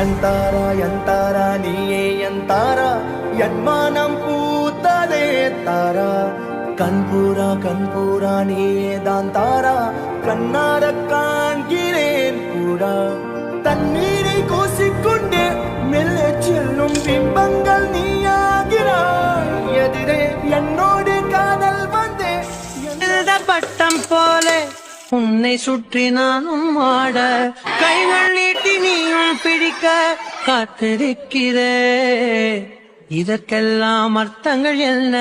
என் தாரா என் தாரா நீயே என் தாரா. என் மானம் பூத்ததே தாரா. கண்பூரா கண்பூரா நீயே தான் தாரா கண்ணார காண்கிறேன் கூடா. தண்ணீரை கோசிக்கொண்டே மெல்ல செல்லும் பிம்பங்கள் நீயாகிறாய். எதிரே என்னோடு காதல் வந்தே பட்டம் போ உன்னை சுற்றி நானும் ஆட கைகள் நீட்டி நீயும் பிடிக்க காத்திருக்கிறே இதற்கெல்லாம் அர்த்தங்கள் என்ன?